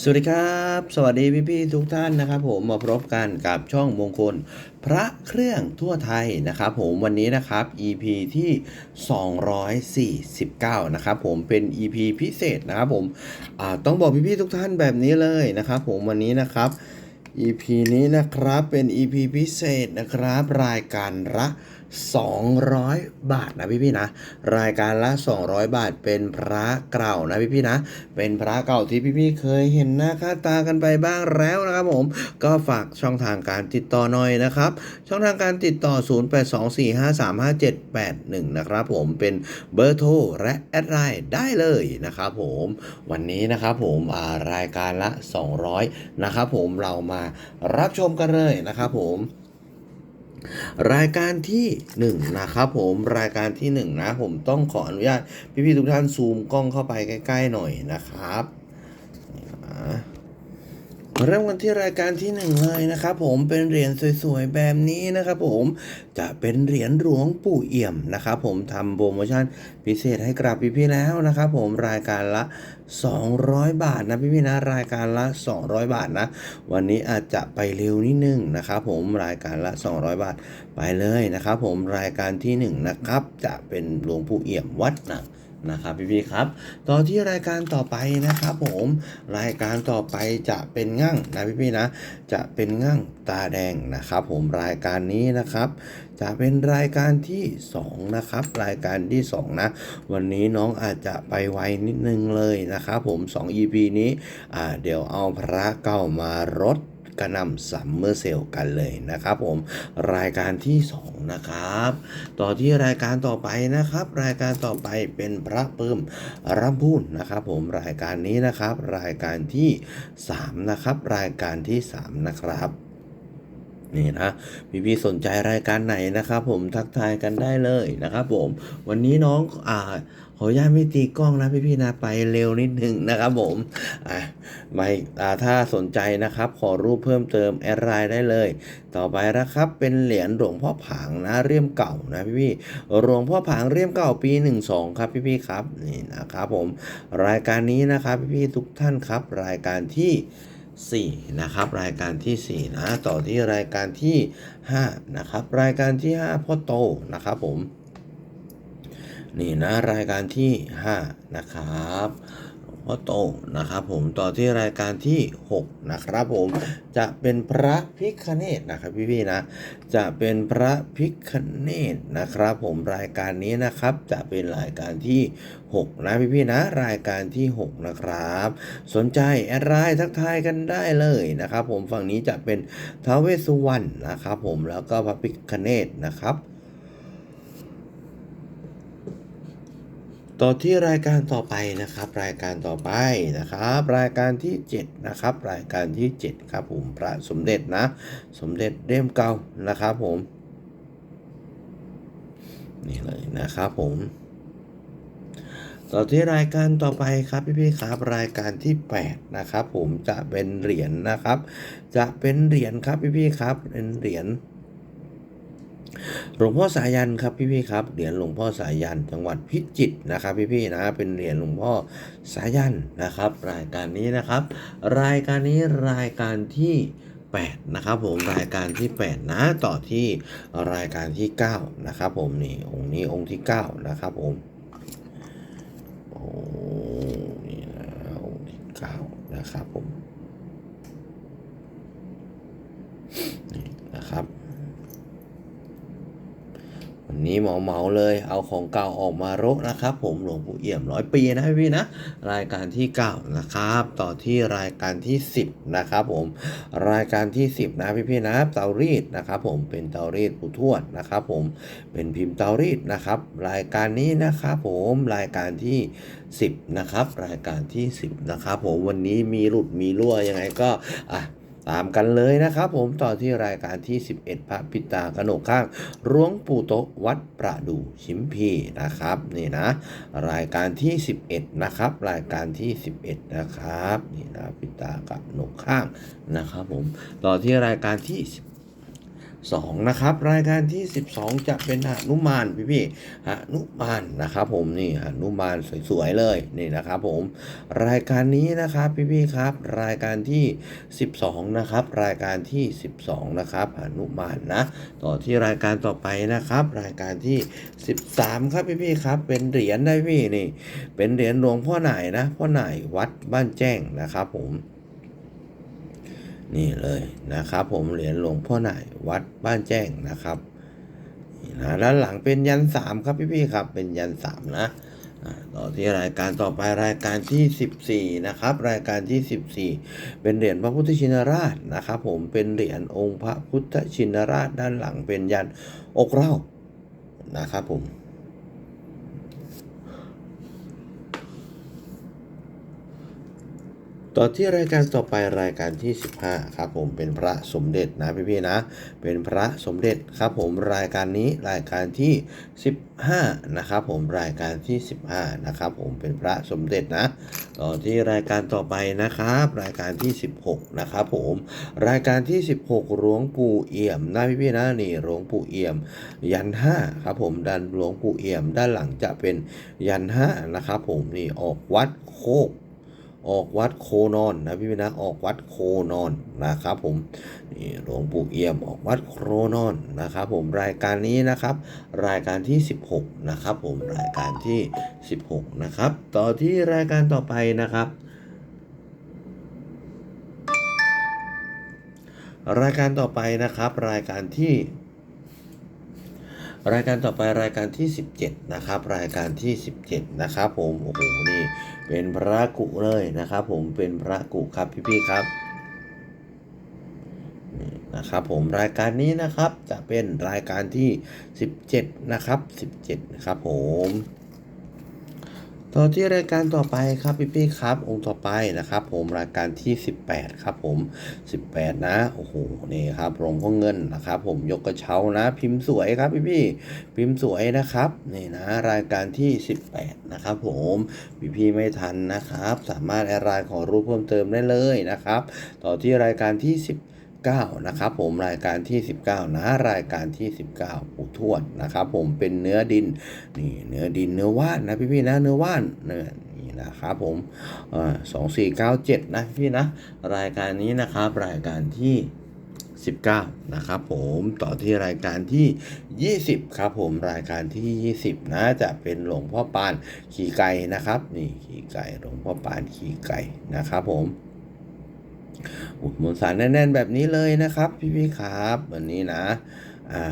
สวัสดีครับ สวัสดีพี่ๆทุกท่านนะครับ ผมมาพบกันกับช่องมงคล พระเครื่องทั่วไทยนะครับ ผมวันนี้นะครับ EP ที่ 249 นะครับผมเป็น EP พิเศษนะครับผมต้องบอกพี่ๆทุกท่านแบบนี้เลยนะครับ ผมวันนี้นะครับ EP นี้นะครับเป็น EP พิเศษนะครับ รายการละ 200 บาทนะพี่ๆนะ รายการละ 200 บาทเป็นพระเก่านะพี่ๆนะ เป็นพระเก่าที่พี่ๆเคยเห็นหน้าค่าตากันไปบ้างแล้วนะครับผม ก็ฝากช่องทางการติดต่อหน่อยนะครับ ช่องทางการติดต่อ 0824535781 นะครับผมเป็นเบอร์โทรและแอดไลน์ได้เลยนะครับผมวันนี้นะครับผมรายการละ 200 นะครับผมเรามารับชมกันเลยนะครับผม รายการที่หนึ่งนะครับผมรายการที่หนึ่งนะผมต้องขออนุญาตพี่ๆทุกท่านซูมกล้องเข้าไปใกล้ ๆ หน่อยนะครับนี่นะ เริ่มกันที่รายการที่หนึ่งเลยนะครับผมเป็นเหรียญสวยๆแบบนี้นะครับผมจะเป็นเหรียญหลวงปู่เอี่ยมนะครับผมทำโปรโมชั่นพิเศษให้กับพี่ๆแล้วนะครับผมรายการละ 200 บาทนะพี่ๆนะรายการละ 200 บาทนะ วันนี้อาจจะไปเร็วนิดนึงนะครับผมรายการละ 200 บาทไปเลยนะครับผมรายการที่1นะครับจะเป็นหลวงปู่เอี่ยมวัดหนัก นะครับพี่ๆครับ ต่อที่รายการต่อไปนะครับผมรายการต่อไปจะเป็นงั่งนะพี่ๆนะ จะเป็นงั่งตาแดงนะครับผมรายการนี้นะครับ จะเป็นรายการที่2นะครับรายการที่2นะวันนี้น้องอาจจะไปไวนิดนึงเลยนะครับผม 2 EP นี้อ่าเดี๋ยวเอาพระเก่ามารด กระนำซัมเมอร์เซลกันเลยนะครับผมรายการที่ 2 นะครับ ต่อที่รายการต่อไปนะครับ รายการต่อไปเป็นพระเพิ่มรำพูนนะครับผมรายการนี้นะครับ รายการที่ 3 นะครับ รายการที่ 3 นะครับ นี่นะพี่ๆสนใจรายการไหนนะครับ ผมทักทายกันได้เลยนะครับ ผม วันนี้น้องอ่าขออนุญาตไม่ตีกล้องนะพี่ๆนะไปเร็วนิดหนึ่งนะครับผมอะไม่อ่าถ้าสนใจนะครับ ขอรูปเพิ่มเติมแอดไลน์ได้เลย ต่อไปนะครับ เป็นเหรียญหลวงพ่อผางนะเรียมเก่านะพี่ๆหลวงพ่อผางเรียมเก่าปี 12 ครับพี่ๆครับนี่นะครับผมรายการนี้นะครับพี่ๆทุกท่านครับ รายการที่ 4นะครับรายการที่ 4 นะ ต่อที่รายการที่ 5 นะครับ รายการที่ 5พ่อโตนะครับผม นี่นะรายการที่ 5 นะครับ พ่อโตนะครับผมต่อที่รายการที่ 6 นะครับผมจะเป็นพระพิคเนตนะครับพี่ๆนะ จะเป็นพระพิคเนตนะครับผมรายการนี้นะครับจะเป็นรายการที่ 6 นะพี่ๆนะ รายการที่ 6 นะครับ สนใจแอดไลน์ทักทายกันได้เลยนะครับ ผมฝั่งนี้จะเป็นท้าวเวสสุวรรณนะครับผมแล้วก็พระพิคเนตนะครับ ต่อที่รายการต่อไปนะครับ รายการต่อไปนะครับ รายการที่ 7 นะครับ รายการที่ 7 ครับผมพระสมเด็จนะ สมเด็จเล่มเก่านะครับผมนี่เลยนะครับผมต่อที่รายการต่อไปครับพี่ๆครับรายการที่ 8 นะครับ ผมจะเป็นเหรียญนะครับ จะเป็นเหรียญครับพี่ๆครับเป็นเหรียญ หลวงพ่อสายันครับพี่ๆครับเหรียญหลวงพ่อสายันจังหวัดพิจิตรนะครับพี่ๆนะเป็นเหรียญหลวงพ่อสายันนะครับ รายการนี้นะครับ รายการนี้รายการที่8นะครับผมรายการที่ 8 นะต่อที่รายการที่ 9 นะครับผมนี่องค์นี้องค์ที่ 9 นะครับผมโอ้นี่นะองค์ที่เก้านะครับผม นี่นะครับ วันนี้เหมาเหมาเลยเอาของเก่าออกมาโระนะครับ ผมหลวงปู่เอี่ยมร้อยปีนะพี่นะ รายการที่9นะครับ ต่อที่รายการที่ 10 นะครับผมรายการที่ 10 นะพี่ๆนะเตารีดนะครับ ผมเป็นเตารีดปู่ทวดนะครับผมเป็นพิมพ์เตารีดนะครับ รายการนี้นะครับผมรายการที่ 10 นะครับ รายการที่ 10 นะครับผมวันนี้มีหลุดมีรั่วยังไงก็อะ ตามกันเลยนะครับผมต่อที่รายการที่ 11 พระพิตากนกข้างรวงปู่โตวัดประดูชิมพีนะครับนี่นะ รายการที่ 11 นะครับ รายการที่ 11 นะครับนี่นะพิตากนกข้างนะครับผมต่อที่รายการที่ 12 นะครับ รายการที่ 12 จะเป็นหนุมานพี่พี่หนุมานนะครับ ผมนี่หนุมานสวยๆเลยนี่นะครับ ผม รายการนี้นะครับพี่พี่ครับ รายการที่ 12 นะครับ รายการที่ 12 นะครับหนุมานนะต่อที่รายการต่อไปนะครับ รายการที่ 13 ครับพี่พี่ครับ เป็นเหรียญได้พี่นี่ เป็นเหรียญหลวงพ่อหน่ายนะพ่อหน่ายวัดบ้านแจ้งนะครับ ผม นี่เลยนะครับ ผมเหรียญหลวงพ่อหน่ายวัดบ้านแจ้งนะครับนะด้านหลังเป็นยันสามครับพี่ๆครับ เป็นยันสามนะต่อที่รายการต่อไปรายการที่ 14 นะครับ รายการที่ 14 เป็นเหรียญพระพุทธชินราชนะครับ ผมเป็นเหรียญองค์พระพุทธชินราชด้านหลังเป็นยันอกเล่านะครับผม ต่อที่รายการต่อไปรายการที่ 15ครับผมเป็นพระสมเด็จนะพี่ๆนะ เป็นพระสมเด็จครับผมรายการนี้รายการที่ 15นะครับผมรายการที่ 15นะครับผมเป็นพระสมเด็จนะต่อที่รายการต่อไปนะครับ รายการที่ 16นะครับผมรายการที่ 16หลวงปู่เอี่ยมนะพี่ๆนะนี่หลวงปู่เอี่ยม ยัน5ครับผมด้านหลวงปู่เอี่ยม ด้านหลังจะเป็นยัน5นะครับผมนี่ออกวัดโคก ออกวัดโคนอนนะพี่พี่นะออกวัดโคนอนนะครับผมนี่หลวงปู่เอี่ยมออกวัดโคนอนนะครับผมรายการนี้นะครับ รายการที่ 16 นะครับ ผมรายการที่ 16 นะครับ ต่อที่รายการต่อไปนะครับ รายการต่อไปนะครับ รายการที่ รายการต่อไปรายการที่ 17 นะครับ รายการที่ 17 นะครับ ผมโอ้โหนี่เป็นพระกุเลยนะครับ ผมเป็นพระกุครับพี่ๆครับนะครับผมรายการนี้นะครับจะเป็นรายการที่ 17 นะครับ 17 นะครับผม ต่อที่รายการต่อไปครับพี่พี่ครับ องค์ต่อไปนะครับ ผมรายการที่ 18 ครับผม 18 นะโอ้โหนี่ครับลงพ่อเงินนะครับ ผมยกกระเช้านะ พิมพ์สวยครับพี่พี่พิมพ์สวยนะครับนี่นะรายการที่ 18 นะครับ ผมพี่พี่ไม่ทันนะครับ สามารถแอดไลน์ขอรูปเพิ่มเติมได้เลยนะครับ ต่อที่รายการที่ 19 นะครับ ผมรายการที่ 19 นะรายการที่ 19ปู่ทวดนะครับ ผมเป็นเนื้อดินนี่เนื้อดินเนื้อว่านนะพี่ๆนะเนื้อว่านเนี่ยนี่นะครับผมสองสี่เก้าเจ็ดนะพี่นะรายการนี้นะครับรายการที่ 19 นะครับผมต่อที่รายการที่ 20 ครับผมรายการที่ 20 นะจะเป็นหลวงพ่อปานขี่ไก่นะครับ นี่ขี่ไก่หลวงพ่อปานขี่ไก่นะครับผม อุดหมุนสารแน่นๆแบบนี้เลยนะครับ พี่ๆครับวันนี้นะอ่า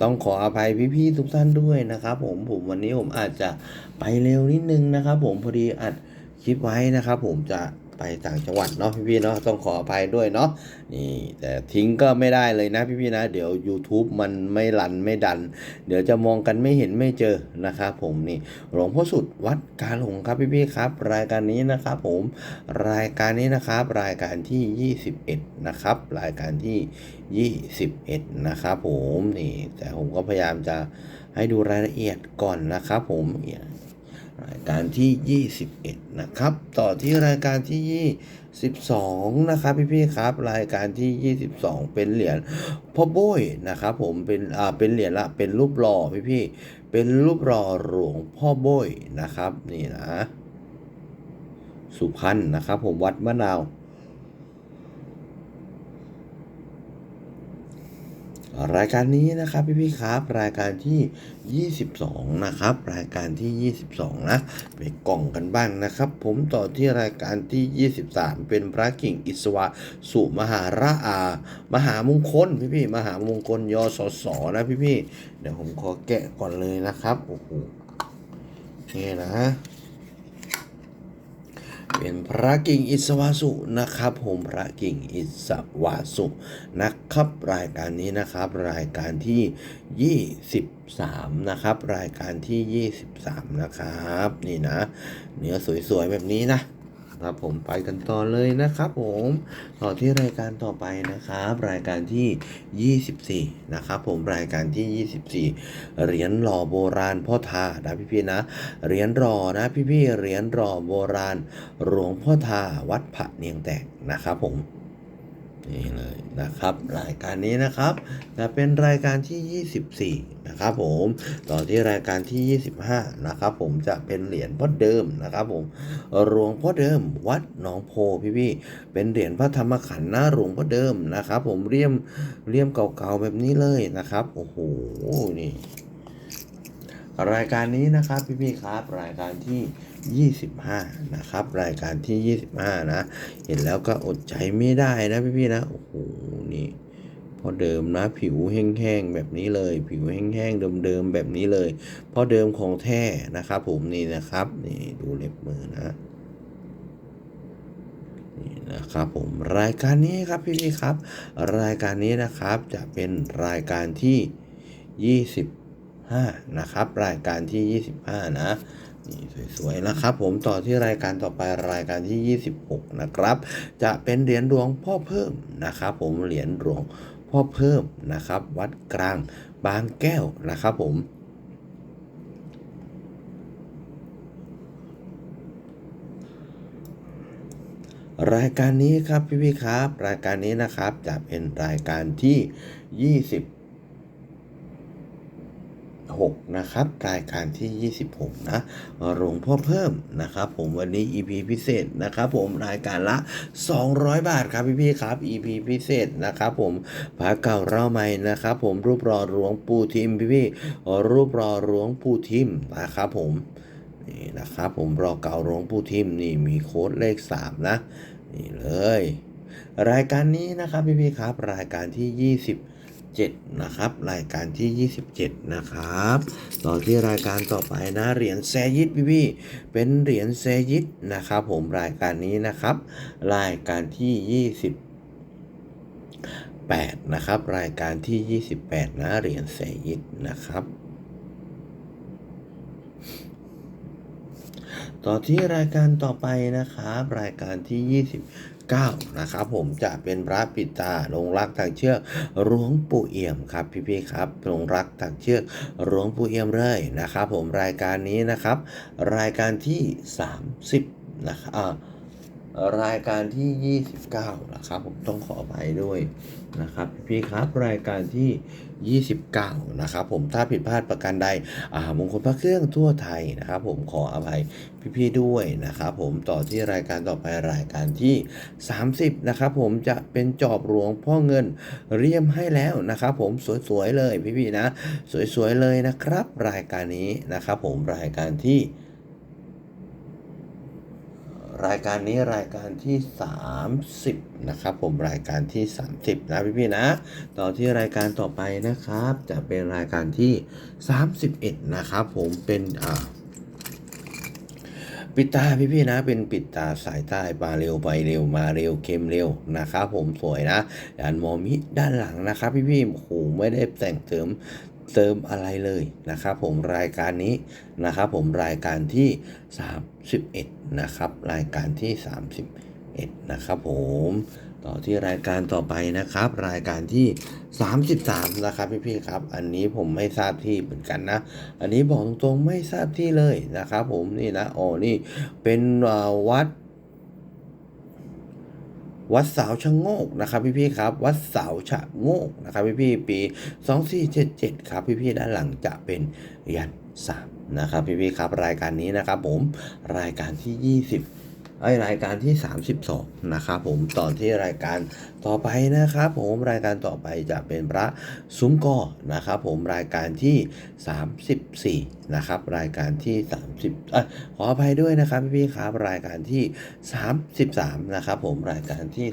ต้องขออภัยพี่ๆทุกท่านด้วยนะครับผมผมวันนี้ผมอาจจะไปเร็วนิดนึงนะครับ ผมพอดีอัดคลิปไว้นะครับ ผมจะ ไปต่างจังหวัดเนาะพี่ๆเนาะต้องขออภัยด้วยเนาะนี่แต่ทิ้งก็ไม่ได้เลยนะพี่ๆนะ เดี๋ยว YouTube มันไม่รันไม่ดัน เดี๋ยวจะมองกันไม่เห็นไม่เจอนะครับผมนี่หลวงพ่อสุดวัดกาหลงครับพี่ๆครับ รายการนี้นะครับผมรายการนี้นะครับ รายการที่ 21 นะครับ รายการที่ 21 นะครับผมนี่แต่ผมก็พยายามจะให้ดูรายละเอียดก่อนนะครับผม รายการที่ 21 นะครับ ต่อที่รายการที่ 22 นะครับพี่ๆครับ รายการที่ 22 เป็นเหรียญพ่อโบยนะครับ ผมเป็นอ่าเป็นเหรียญละเป็นรูปหล่อพี่ๆเป็นรูปหล่อหลวงพ่อโบยนะครับ นี่นะ สุพรรณนะครับ ผมวัดมะนาว รายการนี้นะครับพี่ๆครับรายการที่ 22 นะครับ รายการที่ 22 นะไปกล่องกันบ้างนะครับ ผมต่อที่รายการที่ 23 เป็นพระกิ่งอิสวะสุมหาราอา มหามงคลพี่ๆมหามงคลยศสนะพี่ๆเดี๋ยวผมขอแกะก่อนเลยนะครับโอ้โหนี่นะ เป็นพระกิ่งอิสวาสุนะครับ ผมพระกิ่งอิสวาสุนะครับรายการนี้นะครับ รายการที่ 23 นะครับ รายการที่ 23 นะครับ นี่นะ เนื้อสวยๆแบบนี้นะ ครับผมไปกันต่อเลยนะครับผมต่อที่รายการต่อไปนะครับรายการที่ 24 นะครับผมรายการที่ 24 เหรียญหล่อโบราณพ่อทานะพี่ๆนะเหรียญรอนะพี่ๆเหรียญรอโบราณหลวงพ่อทาวัดพระเนียงแตกนะครับผม นี่เลยนะครับ รายการนี้นะครับจะเป็นรายการที่ 24 นะครับผมต่อที่รายการที่ 25 นะครับผมจะเป็นเหรียญพ่อเดิมนะครับผมหลวงพ่อเดิม วัดหนองโพพี่พี่เป็นเหรียญพระธรรมขันธ์หน้าหลวงพ่อเดิมนะครับ ผมเรียมเรียมเก่าๆแบบนี้เลยนะครับโอ้โหนี่รายการนี้นะครับพี่พี่ครับ รายการที่ 25 นะครับ รายการที่ 25 นะ เห็นแล้วก็อดใจไม่ได้นะพี่ๆนะ โอ้โห นี่พอเดิมนะ ผิวแห้งๆแบบนี้เลย ผิวแห้งๆเดิมๆแบบนี้เลยพราะเดิมของแท้นะครับ ผมนี่นะครับ นี่ดูเล็บมือนะนี่นะครับผมรายการนี้ครับพี่พี่ๆครับ รายการนี้นะครับจะเป็นรายการที่ 25 นะครับ รายการที่ 25 นะ นี่สวยๆนะครับ ผมต่อที่รายการต่อไปรายการที่ 26 นะครับ จะเป็นเหรียญหลวงพ่อเพิ่มนะครับ ผมเหรียญหลวงพ่อเพิ่มนะครับ วัดกลางบางแก้วนะครับ ผมรายการนี้ครับพี่พี่ๆครับ รายการนี้นะครับจะเป็นรายการที่ 6 นะครับ รายการที่ 26 นะหลวงพ่อเพิ่มนะครับผมวันนี้ EP พิเศษนะครับผมรายการละ 200 บาทครับพี่พี่ๆครับ EP พิเศษนะครับผมพระเก่าเล่าใหม่นะครับผมรูปรอหลวงปู่ทิมพี่พี่ๆรูปรอหลวงปู่ทิมนะครับผมนี่นะครับผมรอเก่าหลวงปู่ทิมนี่มีโค้ดเลข 3 นะนี่เลย รายการนี้นะครับพี่พี่ๆครับรายการที่ 27 นะครับ รายการที่ 27 นะครับ ต่อที่รายการต่อไปนะเหรียญแซยิดพี่พี่ๆเป็นเหรียญแซยิดนะครับ ผมรายการนี้นะครับ รายการที่28นะครับ รายการที่ 28 นะเหรียญแซยิดนะครับต่อที่รายการต่อไปนะครับ รายการที่ 9นะครับผมจะเป็นพระปิดตาลงรักทางเชือกหลวงปู่เอี่ยมครับพี่ๆครับลงรักทางเชือกหลวงปู่เอี่ยมเลยนะครับ ผมรายการนี้นะครับ รายการที่ 30นะครับ รายการที่ 29 นะครับ ผมต้องขออภัยด้วยนะครับ พี่ครับรายการที่ 29 นะครับ ผมถ้าผิดพลาดประการใดอ่ามงคลพระเครื่องทั่วไทยนะครับ ผมขออภัยพี่ๆด้วยนะครับ ผมต่อที่รายการต่อไปรายการที่ 30 นะครับ ผมจะเป็นจอบหลวงพ่อเงินเรียมให้แล้วนะครับ ผมสวยๆเลยพี่ๆนะ สวยๆเลยนะครับ รายการนี้นะครับ ผมรายการที่ รายการนี้รายการที่ 30 นะครับ ผมรายการที่ 30 นะพี่ๆนะ ต่อที่รายการต่อไปนะครับ จะเป็นรายการที่ 31 นะครับ ผมเป็นอ่าปิดตาพี่ๆนะเป็นปิดตาสายใต้มาเร็วไปเร็วมาเร็วเค็มเร็วนะครับผมสวยนะยันมอมิด้านหลังนะครับ พี่ๆโอ้โหไม่ได้แต่งเติม เติมอะไรเลยนะครับผมรายการนี้นะครับผมรายการที่ 31 นะครับ รายการที่ 31 นะครับผมต่อที่รายการต่อไปนะครับ รายการที่ 33 นะครับพี่ๆครับ อันนี้ผมไม่ทราบที่เหมือนกันนะ อันนี้บอกตรงๆไม่ทราบที่เลยนะครับผมนี่นะอ๋อนี่เป็นวัด วัดเสาวชะโงกนะครับพี่ๆครับ วัดเสาวชะโงกนะครับพี่ๆปี 2477 ครับพี่ๆด้านหลังจะเป็นยันสามนะครับพี่ๆครับรายการนี้นะครับผมรายการที่ 20ไอรายการที่ 32 นะครับผมตอนที่รายการ ต่อไปนะครับผมรายการต่อไปจะเป็นพระซุ้มกอนะครับผมรายการที่ 34นะครับรายการที่ 30เอยขออภัยด้วยนะครับพี่ๆครับรายการที่ 33นะครับผมรายการที่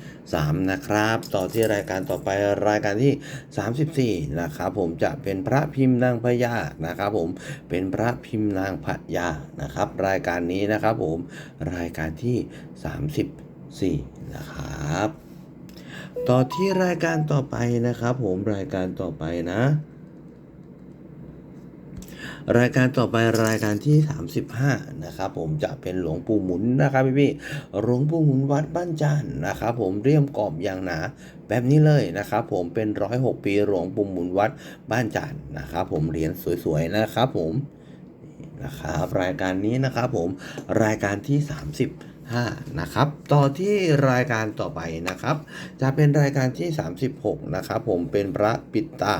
33นะครับต่อที่รายการต่อไปรายการที่ 34นะครับผมจะเป็นพระพิมพ์นางพญานะครับผมเป็นพระพิมพ์นางพญานะครับ รายการนี้นะครับผมรายการที่34นะครับ ต่อที่รายการต่อไปนะครับ ผมรายการต่อไปนะ รายการต่อไปรายการที่ 35 นะครับผมจะเป็นหลวงปู่หมุนนะครับพี่พี่ๆหลวงปู่หมุนวัดบ้านจานนะครับผมเรียมกรอบอย่างหนาแบบนี้เลยนะครับผมเป็นร้อยหกปีหลวงปู่หมุนวัดบ้านจานนะครับผมเหรียญสวยๆนะครับผมนะครับรายการนี้นะครับผมรายการที่ 5 นะครับ ต่อที่รายการต่อไปนะครับ จะเป็นรายการที่ 36 นะครับ ผมเป็นพระปิดตา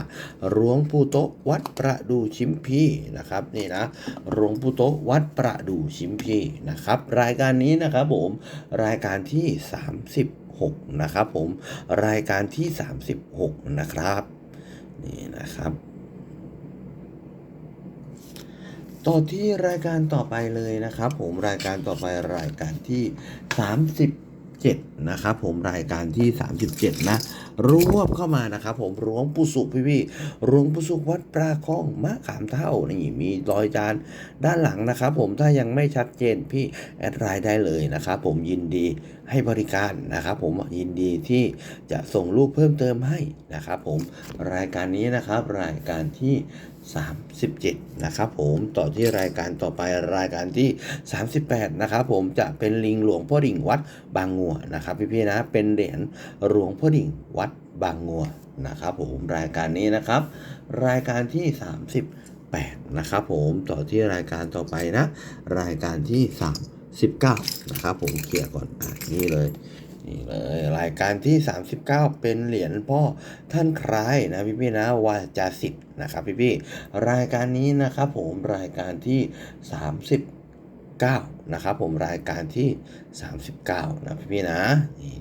หลวงปู่โตวัดประดูชิมพีนะครับนี่นะหลวงปู่โตวัดประดูชิมพีนะครับ รายการนี้นะครับผมรายการที่ 36 นะครับ ผมรายการที่ 36 นะครับนี่นะครับ ต่อที่รายการต่อไปเลยนะครับผมรายการต่อไปรายการที่ 37 นะครับผมรายการที่ 37 นะรวบเข้ามานะครับ ผมหลวงปู่สุขพี่พี่ๆหลวงปู่สุขวัดปราคลองมะขามเท่านี่มีรอยจานด้านหลังนะครับ ผมถ้ายังไม่ชัดเจนพี่แอดไลน์ได้เลยนะครับ ผมยินดีให้บริการนะครับ ผมยินดีที่จะส่งรูปเพิ่มเติมให้นะครับ ผมรายการนี้นะครับ รายการที่ 37 นะครับผมต่อที่รายการต่อไปรายการที่ 38 นะครับผมจะเป็นลิงหลวงพ่อดิ่งวัดบางงัวนะครับพี่ๆนะเป็นเหรียญหลวงพ่อดิ่งวัด บางงัวนะครับผมรายการนี้นะครับ รายการที่ 38 นะครับผมต่อที่รายการต่อไปนะ รายการที่ 39 นะครับผมเคลียร์ก่อนอะนี่เลยนี่เลยรายการที่ 39 เป็นเหรียญพ่อท่านคล้ายนะพี่พี่ๆนะวาจาสิทธิ์นะครับพี่พี่ๆรายการนี้นะครับผมรายการที่ 39 นะครับผมรายการที่ 39 นะพี่พี่ๆนะนี่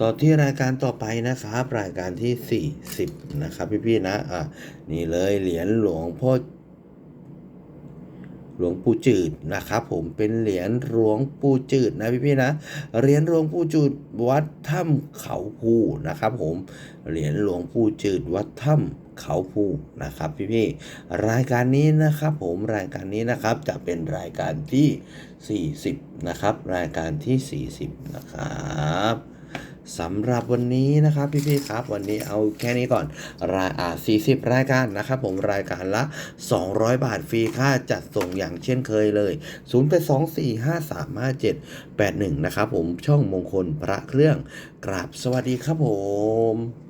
ต่อที่รายการต่อไปนะครับ รายการที่ 40 นะครับ พี่ๆนะอะนี่เลยเหรียญหลวงพ่อหลวงปู่จืดนะครับ ผมเป็นเหรียญหลวงปู่จืดนะพี่ๆนะเหรียญหลวงปู่จืดวัดถ้ำเขาภูนะครับ ผมเหรียญหลวงปู่จืดวัดถ้ำเขาภูนะครับพี่พี่ๆรายการนี้นะครับ ผมรายการนี้นะครับจะเป็นรายการที่ 40 นะครับ รายการที่ 40 นะครับ สำหรับวันนี้นะครับพี่ๆครับ วันนี้เอาแค่นี้ก่อน รายอ่า40 รายการนะครับผมรายการละ 200 บาทฟรีค่าจัดส่งอย่างเช่นเคยเลย0 8 2 4 5 3 5 7 8 1 นะครับผมช่องมงคลพระเครื่องกราบสวัสดีครับผม